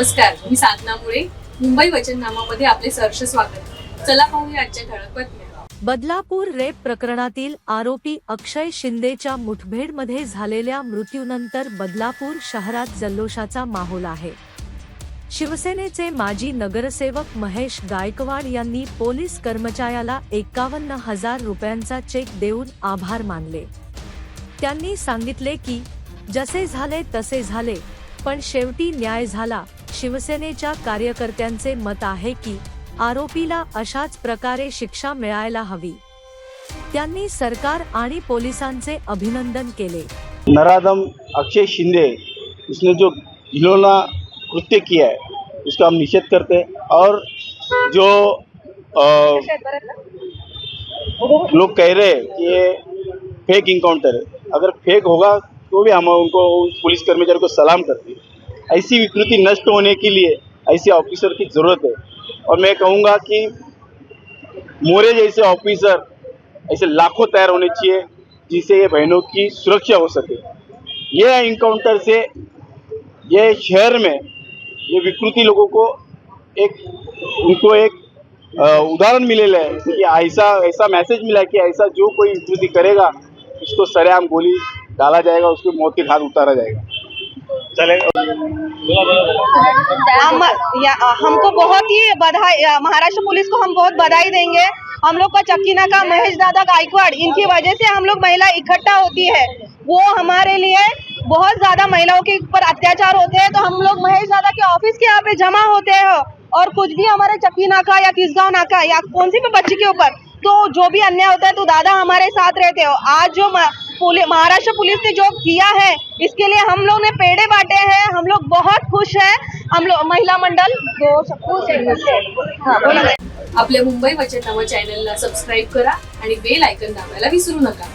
नमस्कार मी साधना मुळे मुंबई वचननामामध्ये आपले सहर्ष स्वागत. चला पाहूया आजच्या ठळक बातम्या. बदलापूर रेप प्रकरणातील आरोपी अक्षय शिंदेच्या मुठभेडमध्ये झालेल्या मृत्यूनंतर बदलापूर शहरात जल्लोषाचा माहोल आहे. शिवसेनेचे माजी नगरसेवक महेश गायकवाड यांनी पोलीस कर्मचाऱ्याला एकावन्न हजार रुपयांचा चेक देऊन आभार मानले. त्यांनी सांगितले की जसे झाले तसे झाले पण शेवटी न्याय झाला शिवसेनेच्या कार्यकर्त्यांचे मत आहे की आरोपीला अशाच प्रकारे शिक्षा मिळायला हवी. त्यांनी सरकार आणि पोलिसांचे अभिनंदन केले. नराधम अक्षय शिंदे इसने जो घिनौना कृत्य किया है उसका हम निषेध करते हैं और जो अ, लोग कह रहे हैं कि ये फेक इनकाउंटर है। अगर फेक होगा तो भी हम उनको पुलिस कर्मचारी को सलाम करते हैं। ऐसी विकृति नष्ट होने के लिए ऐसे ऑफिसर की ज़रूरत है। और मैं कहूँगा कि मोरे जैसे ऑफिसर ऐसे लाखों तैयार होने चाहिए, जिससे ये बहनों की सुरक्षा हो सके। ये इनकाउंटर से ये शहर में ये विकृति लोगों को एक, उनको एक उदाहरण मिलेला है कि ऐसा ऐसा मैसेज मिला है कि ऐसा जो कोई विकृति करेगा, उसको सरेआम गोली डाला जाएगा, उसको मौत के घाट उतारा जाएगा। हम या, हमको बहुत ही बधाई महाराष्ट्र पुलिस को हम बहुत बधाई देंगे। हम लोग का चक्कीना का महेश दादा गायकवाड़ इनकी वजह से हम लोग महिला इकट्ठा होती है। वो हमारे लिए बहुत ज़्यादा महिलाओं के ऊपर अत्याचार होते हैं तो हम लोग महेश दादा के ऑफ़िस के यहाँ पे जमा होते हैं। और कुछ भी हमारे चक्की नाका या किसगांव नाका या कौन सी भी बच्ची के ऊपर तो जो भी अन्याय होता है तो दादा हमारे साथ रहते हो। आज जो महाराष्ट्र पुलिस ने जो किया है इसके लिए हम लोग ने पेड़े बांटे हैं। हम लोग बहुत खुश हैं। हम लोग महिला मंडल दो सबको आपल्या मुंबई वचननामा चॅनलला सबस्क्राईब करा आणि बेल आयकन दाबायला विसरू नका.